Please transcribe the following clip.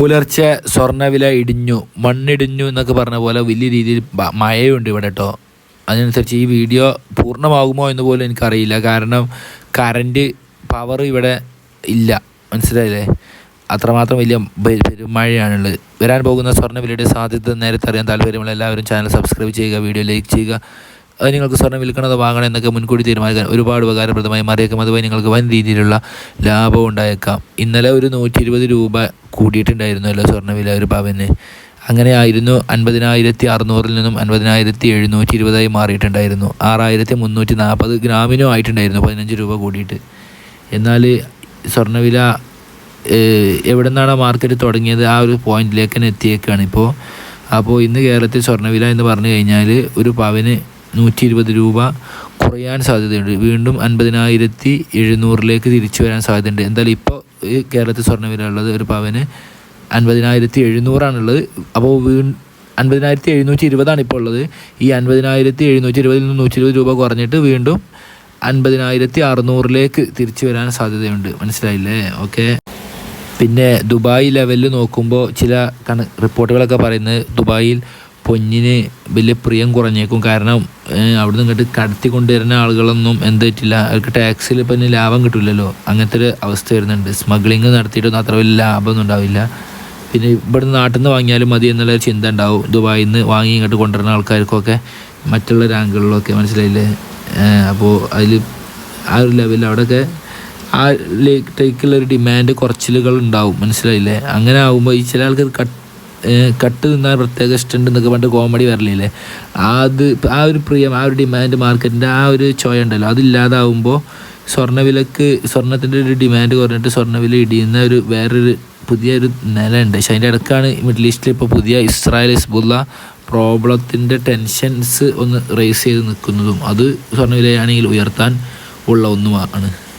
പുലർച്ചെ സ്വർണവില ഇടിഞ്ഞു മണ്ണിടിഞ്ഞു എന്നൊക്കെ പറഞ്ഞ പോലെ വലിയ രീതിയിൽ മഴയുണ്ട് ഇവിടെ കേട്ടോ അതിനനുസരിച്ച് ഈ വീഡിയോ പൂർണമാകുമോ എന്ന് പോലും എനിക്കറിയില്ല. കാരണം കറണ്ട് പവർ ഇവിടെ ഇല്ല. മനസ്സിലായില്ലേ? അത്രമാത്രം വലിയ പെരുമഴയാണുള്ളത്. വരാൻ പോകുന്ന സ്വർണവിലയുടെ സാധ്യത നേരത്തെ അറിയാൻ താല്പര്യമുള്ള എല്ലാവരും ചാനൽ സബ്സ്ക്രൈബ് ചെയ്യുക വീഡിയോ ലൈക്ക് ചെയ്യുക. നിങ്ങൾക്ക് സ്വർണം വിൽക്കണതോ വാങ്ങണം എന്നൊക്കെ മുൻകൂട്ടി തീരുമാനിക്കാൻ ഒരുപാട് ഉപകാരപ്രദമായി മാറിയേക്കും. അതുവഴി നിങ്ങൾക്ക് വൻ രീതിയിലുള്ള ലാഭം ഉണ്ടായേക്കാം. ഇന്നലെ ഒരു നൂറ്റി ഇരുപത് രൂപ കൂടിയിട്ടുണ്ടായിരുന്നല്ലോ സ്വർണവില ഒരു പവന്. അങ്ങനെ ആയിരുന്നു അൻപതിനായിരത്തി അറുന്നൂറിൽ നിന്നും അൻപതിനായിരത്തി എഴുന്നൂറ്റി ഇരുപതായി മാറിയിട്ടുണ്ടായിരുന്നു. ആറായിരത്തി മുന്നൂറ്റി നാൽപ്പത് ഗ്രാമിനും ആയിട്ടുണ്ടായിരുന്നു പതിനഞ്ച് രൂപ കൂടിയിട്ട്. എന്നാൽ സ്വർണവില എവിടെ നിന്നാണ് മാർക്കറ്റ് തുടങ്ങിയത്? ആ ഒരു പോയിന്റിലേക്ക് തന്നെ എത്തിയേക്കാണ് ഇപ്പോൾ. അപ്പോൾ ഇന്ന് കേരളത്തിൽ സ്വർണവില എന്ന് പറഞ്ഞു കഴിഞ്ഞാൽ ഒരു പവന് നൂറ്റി ഇരുപത് രൂപ കുറയാൻ സാധ്യതയുണ്ട്. വീണ്ടും അൻപതിനായിരത്തി എഴുന്നൂറിലേക്ക് തിരിച്ചു വരാൻ സാധ്യതയുണ്ട്. എന്തായാലും ഇപ്പോൾ ഈ കേരളത്തിൽ സ്വർണവില ഉള്ളത് ഒരു പവന് അൻപതിനായിരത്തി എഴുന്നൂറാണുള്ളത്. അപ്പോൾ വീ അൻപതിനായിരത്തി എഴുന്നൂറ്റി ഇരുപതാണ് ഇപ്പോൾ ഉള്ളത്. ഈ അൻപതിനായിരത്തി എഴുന്നൂറ്റി ഇരുപതിൽ നിന്ന് നൂറ്റി ഇരുപത് രൂപ കുറഞ്ഞിട്ട് വീണ്ടും അൻപതിനായിരത്തി അറുന്നൂറിലേക്ക് തിരിച്ചു വരാൻ സാധ്യതയുണ്ട്. മനസ്സിലായില്ലേ? ഓക്കെ. പിന്നെ ദുബായ് ലെവലിൽ നോക്കുമ്പോൾ ചില കണ റിപ്പോർട്ടുകളൊക്കെ പറയുന്നത് ദുബായിൽ പൊന്നിന് വലിയ പ്രിയം കുറഞ്ഞേക്കും. കാരണം അവിടുന്ന് ഇങ്ങോട്ട് കടത്തി കൊണ്ടുവരുന്ന ആളുകളൊന്നും എന്ത് പറ്റില്ല. അവർക്ക് ടാക്സിൽ പിന്നെ ലാഭം കിട്ടില്ലല്ലോ അങ്ങനത്തെ ഒരു അവസ്ഥ വരുന്നുണ്ട്. സ്മഗ്ലിങ് നടത്തിയിട്ടൊന്നും അത്ര വലിയ ലാഭമൊന്നും ഉണ്ടാവില്ല. പിന്നെ ഇവിടെ നിന്ന് നാട്ടിൽ നിന്ന് വാങ്ങിയാലും മതി എന്നുള്ള ഒരു ചിന്ത ഉണ്ടാവും. ദുബായിൽ നിന്ന് വാങ്ങി ഇങ്ങോട്ട് കൊണ്ടുവരുന്ന ആൾക്കാർക്കൊക്കെ മറ്റുള്ള രാങ്കുകളിലൊക്കെ മനസ്സിലായില്ലേ? അപ്പോൾ അതിൽ ആ ഒരു ലെവലിൽ അവിടെയൊക്കെ ആ ലേക്കിലേക്കുള്ള ഒരു ഡിമാൻഡ് കുറച്ചിലുകൾ ഉണ്ടാവും. മനസ്സിലായില്ലേ? അങ്ങനെ ആകുമ്പോൾ ഈ ചില ആൾക്കാർ കട്ട് കട്ട് നിന്നാൽ പ്രത്യേക ഇഷ്ടമുണ്ട് എന്നൊക്കെ പണ്ട് കോമഡി വരലില്ലേ? അത് ആ ഒരു പ്രിയം ആ ഒരു ഡിമാൻഡ് മാർക്കറ്റിന്റെ ആ ഒരു ചോയ ഉണ്ടല്ലോ. അതില്ലാതാവുമ്പോൾ സ്വർണവിലക്ക് സ്വർണത്തിന്റെ ഒരു ഡിമാൻഡ് കുറഞ്ഞിട്ട് സ്വർണവില ഇടിയുന്ന ഒരു വേറൊരു പുതിയൊരു നിലയുണ്ട്. പക്ഷെ അതിന്റെ ഇടക്കാണ് മിഡിൽ ഈസ്റ്റിൽ ഇപ്പോൾ പുതിയ ഇസ്രായേൽ ഹിസ്ബുല്ല പ്രോബ്ലത്തിന്റെ ടെൻഷൻസ് ഒന്ന് റേസ് ചെയ്ത് നിൽക്കുന്നതും അത് സ്വർണവിലയാണെങ്കിൽ ഉയർത്താൻ ഉള്ള ഒന്നുമാണ്.